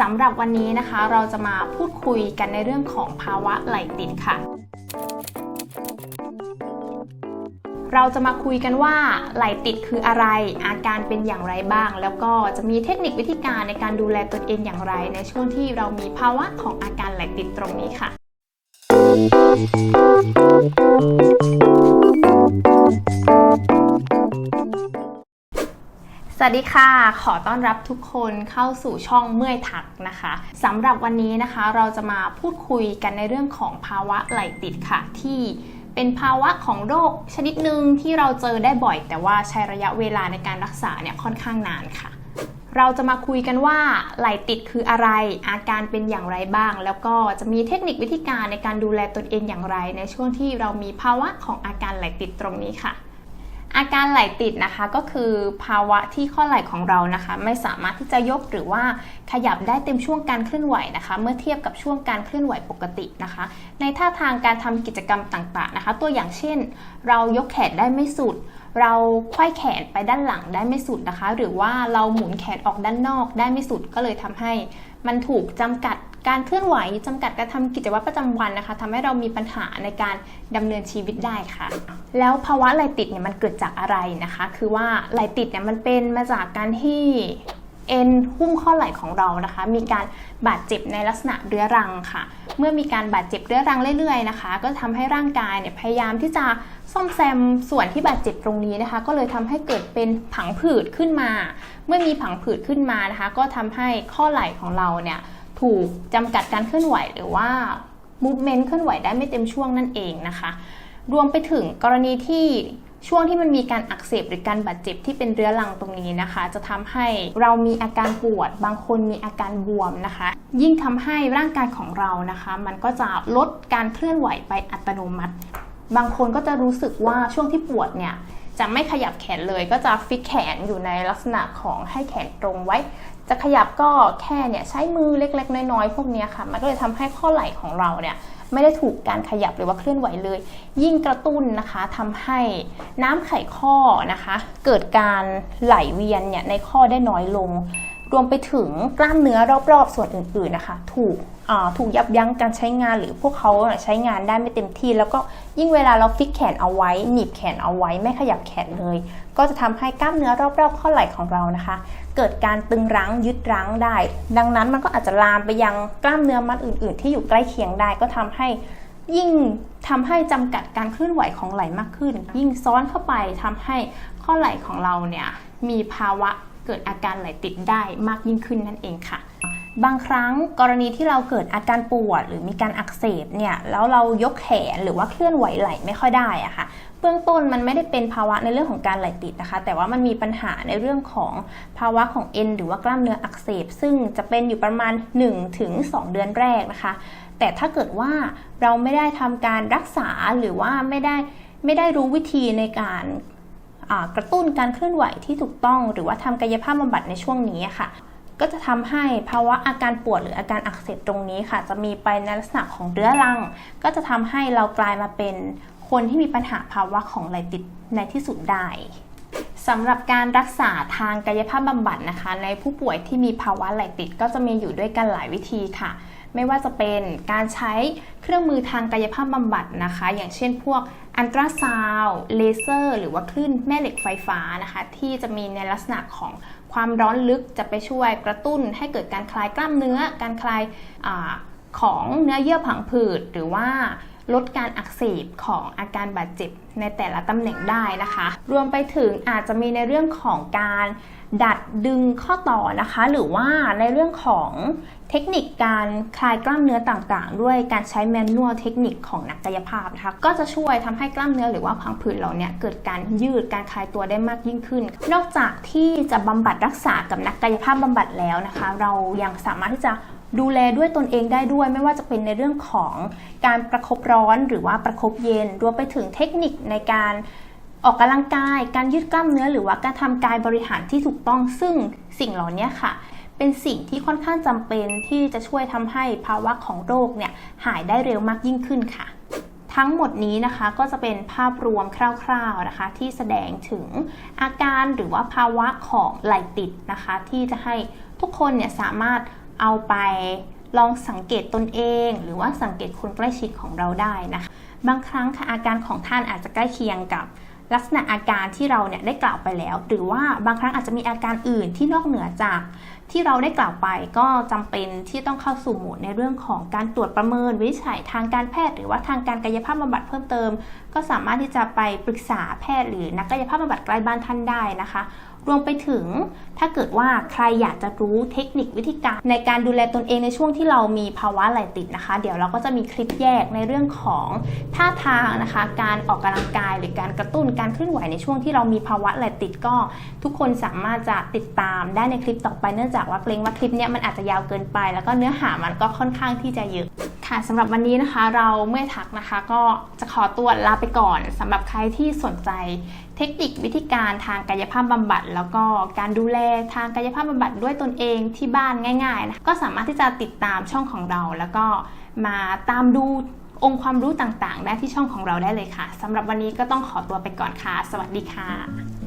สำหรับวันนี้นะคะ เราจะมาพูดคุยกันในเรื่องของภาวะไหลติดค่ะ เราจะมาคุยกันว่าไหลติดคืออะไร อาการเป็นอย่างไรบ้าง แล้วก็จะมีเทคนิควิธีการในการดูแลตนเองอย่างไร ในช่วงที่เรามีภาวะของอาการไหลติดตรงนี้ค่ะ สวัสดีค่ะ ขอต้อนรับทุกคนเข้าสู่ช่องเมื่อยทักนะคะสำหรับวันนี้นะคะ เราจะมาพูดคุยกันในเรื่องของภาวะไหลติดค่ะ ที่เป็นภาวะของโรคชนิดหนึ่งที่เราเจอได้บ่อย แต่ว่าใช้ระยะเวลาในการรักษาเนี่ยค่อนข้างนานค่ะ เราจะมาคุยกันว่าไหลติดคืออะไร อาการเป็นอย่างไรบ้าง แล้วก็จะมีเทคนิควิธีการในการดูแลตนเองอย่างไร ในช่วงที่เรามีภาวะของอาการไหลติดตรงนี้ค่ะ อาการไหลติดนะคะก็คือภาวะที่ข้อไหล่ของเรานะคะ ไม่สามารถที่จะยกหรือว่าขยับได้เต็มช่วงการเคลื่อนไหวนะคะ เมื่อเทียบกับช่วงการเคลื่อนไหวปกตินะคะ ในท่าทางการทำกิจกรรมต่างๆนะคะ ตัวอย่างเช่น เรายกแขนได้ไม่สุด เราไขว้แขนไปด้านหลังได้ไม่สุดนะคะ หรือว่าเราหมุนแขนออกด้านนอกได้ไม่สุดก็เลยทำให้มันถูกจำกัด การเคลื่อนไหวจำกัดการทำกิจวัตรประจำวันนะคะทำให้เรามีปัญหาในการดำเนินชีวิตได้ค่ะ แล้วภาวะไหลติดเนี่ยมันเกิดจากอะไรนะคะ คือว่าไหลติดเนี่ยมันเป็นมาจากการที่เอ็นหุ้มข้อไหล่ของเรานะคะ มีการบาดเจ็บในลักษณะเรื้อรังค่ะ เมื่อมีการบาดเจ็บเรื้อรังเรื่อยๆนะคะ ก็ทำให้ร่างกายเนี่ยพยายามที่จะซ่อมแซมส่วนที่บาดเจ็บตรงนี้นะคะ ก็เลยทำให้เกิดเป็นผังผืดขึ้นมา เมื่อมีผังผืดขึ้นมานะคะ ก็ทำให้ข้อไหล่ของเราเนี่ย ถูกจำกัดการเคลื่อนไหวหรือว่า movement เคลื่อนไหวได้ไม่เต็มช่วงนั่นเองนะคะ รวมไปถึงกรณีที่ช่วงที่มันมีการอักเสบหรือการบาดเจ็บที่เป็นเรื้อรังตรงนี้นะคะ จะทำให้เรามีอาการปวด บางคนมีอาการบวมนะคะ ยิ่งทำให้ร่างกายของเรานะคะ มันก็จะลดการเคลื่อนไหวไปอัตโนมัติ บางคนก็จะรู้สึกว่าช่วงที่ปวดเนี่ย จะไม่ขยับแขนเลยก็จะฟิกแขนอยู่ในลักษณะของให้แขนตรงไว้ จะขยับก็แค่เนี่ยใช้มือเล็ก ๆ น้อยๆพวกนี้ค่ะ มันก็เลยทำให้ข้อไหล่ของเราเนี่ยไม่ได้ถูกการขยับหรือว่าเคลื่อนไหวเลย ยิ่งกระตุ้นนะคะทำให้น้ำไขข้อนะคะ เกิดการไหลเวียนเนี่ยในข้อได้น้อยลง รวมไปถึงกล้ามเนื้อรอบๆส่วนอื่นๆนะคะถูกถูกยับยั้งการใช้งานหรือพวกเขาใช้งานได้ไม่เต็มที่ แล้วก็ยิ่งเวลาเราฟิกแขนเอาไว้ หนีบแขนเอาไว้ไม่ขยับแขนเลย ก็จะทำให้กล้ามเนื้อรอบๆ ข้อไหล่ของเรานะคะ เกิดการตึงรั้งยึดรั้งได้ ดังนั้นมันก็อาจจะลามไปยังกล้ามเนื้อมัดอื่น ๆ ที่อยู่ใกล้เคียงได้ก็ทำให้ยิ่งทำให้จำกัดการเคลื่อนไหวของไหล่มากขึ้น ยิ่งซ้อนเข้าไปทำให้ข้อไหล่ของเราเนี่ยมีภาวะ เกิดอาการไหลติดได้มากยิ่งขึ้นนั่นเองค่ะ บางครั้งกรณีที่เราเกิดอาการปวดหรือมีการอักเสบเนี่ยแล้วเรายกแขนหรือว่าเคลื่อนไหวไหลไม่ค่อยได้อะค่ะเบื้องต้นมันไม่ได้เป็นภาวะในเรื่องของการไหลติดนะคะ แต่ว่ามันมีปัญหาในเรื่องของภาวะของเอ็นหรือว่ากล้ามเนื้ออักเสบ ซึ่งจะเป็นอยู่ประมาณ 1-2ถึงเดือนแรกนะคะ แต่ถ้าเกิดว่าเราไม่ได้ทำการรักษาหรือว่าไม่ได้ไม่ได้รู้วิธีในการ กระตุ้นการเคลื่อนไหวที่ถูกต้อง หรือว่าทำกายภาพบำบัดในช่วงนี้ค่ะ ก็จะทำให้ภาวะอาการปวดหรืออาการอักเสบตรงนี้ค่ะ จะมีไปในลักษณะของเรื้อรัง ก็จะทำให้เรากลายมาเป็นคนที่มีปัญหาภาวะของไหลติดในที่สุดได้สำหรับการรักษาทางกายภาพบำบัดนะคะ ในผู้ป่วยที่มีภาวะไหลติดก็จะมีอยู่ด้วยกันหลายวิธีค่ะ ไม่ว่าจะเป็นการใช้เครื่องมือทางกายภาพบำบัดนะคะ อย่างเช่นพวกอันตราซาวเลเซอร์ หรือว่าคลื่นแม่เหล็กไฟฟ้านะคะ ที่จะมีในลักษณะของความร้อนลึกจะไปช่วยกระตุ้นให้เกิดการคลายกล้ามเนื้อ การคลายอของเนื้อเยื่อผังผืดหรือว่า ลดการอักเสบของอาการบาดเจ็บในแต่ละตำแหน่งได้นะคะ รวมไปถึงอาจจะมีในเรื่องของการดัดดึงข้อต่อนะคะ หรือว่าในเรื่องของเทคนิคการคลายกล้ามเนื้อต่างๆ ด้วยการใช้แมนนวลเทคนิคของนักกายภาพนะคะ ก็จะช่วยทำให้กล้ามเนื้อหรือว่าพังผืดเราเนี่ยเกิดการยืดการคลายตัวได้มากยิ่งขึ้น นอกจากที่จะบำบัดรักษากับนักกายภาพบำบัดแล้วนะคะ เรายังสามารถที่จะ ดูแลด้วยตนเองได้ด้วย ไม่ว่าจะเป็นในเรื่องของการประครบร้อนหรือว่าประครบเย็น รวมไปถึงเทคนิคในการออกกำลังกาย การยืดกล้ามเนื้อ หรือว่าการทำกายบริหารที่ถูกต้องซึ่งสิ่งเหล่านี้ค่ะ เป็นสิ่งที่ค่อนข้างจำเป็นที่จะช่วยทำให้ภาวะของโรคเนี่ยหายได้เร็วมากยิ่งขึ้นค่ะทั้งหมดนี้นะคะก็จะเป็นภาพรวมคร่าวๆนะคะ ที่แสดงถึงอาการหรือว่าภาวะของไหลติดนะคะ ที่จะให้ทุกคนเนี่ยสามารถ เอาไปลองสังเกตตนเอง หรือว่าสังเกตคนใกล้ชิดของเราได้นะคะบางครั้งค่ะอาการของท่านอาจจะใกล้เคียงกับลักษณะอาการที่เราเนี่ยได้กล่าวไปแล้ว หรือว่าบางครั้งอาจจะมีอาการอื่นที่นอกเหนือจากที่เราได้กล่าวไปก็จำเป็นที่ต้องเข้าสู่หมดในเรื่องของการตรวจประเมินวินิจฉัยทางการแพทย์ หรือว่าทางการกายภาพบำบัดเพิ่มเติม ก็สามารถที่จะไปปรึกษาแพทย์หรือนักกายภาพบำบัดใกล้บ้านท่านได้นะคะ รวมไปถึงถ้าเกิดว่าใครอยากจะรู้เทคนิควิธีการ ในการดูแลตนเองในช่วงที่เรามีภาวะไหลติดนะคะ เดี๋ยวเราก็จะมีคลิปแยกในเรื่องของท่าทางนะคะ การออกกำลังกายหรือการกระตุ้นการเคลื่อนไหวในช่วงที่เรามีภาวะไหลติดก็ ทุกคนสามารถจะติดตามได้ในคลิปต่อไปเนื่องจากว่าเกรงว่าคลิปนี้มันอาจจะยาวเกินไป แล้วก็เนื้อหามันก็ค่อนข้างที่จะเยอะ ค่ะสำหรับวันนี้นะคะเราเมื่อทักนะคะก็จะขอตัวลาไปก่อนสำหรับใครที่สนใจเทคนิควิธีการทางกายภาพบำบัด แล้วก็การดูแลทางกายภาพบำบัดด้วยตนเองที่บ้านง่ายๆนะก็สามารถที่จะติดตามช่องของเรา แล้วก็มาตามดูองค์ความรู้ต่างๆ ได้ที่ช่องของเราได้เลยค่ะสำหรับวันนี้ก็ต้องขอตัวไปก่อนค่ะ สวัสดีค่ะ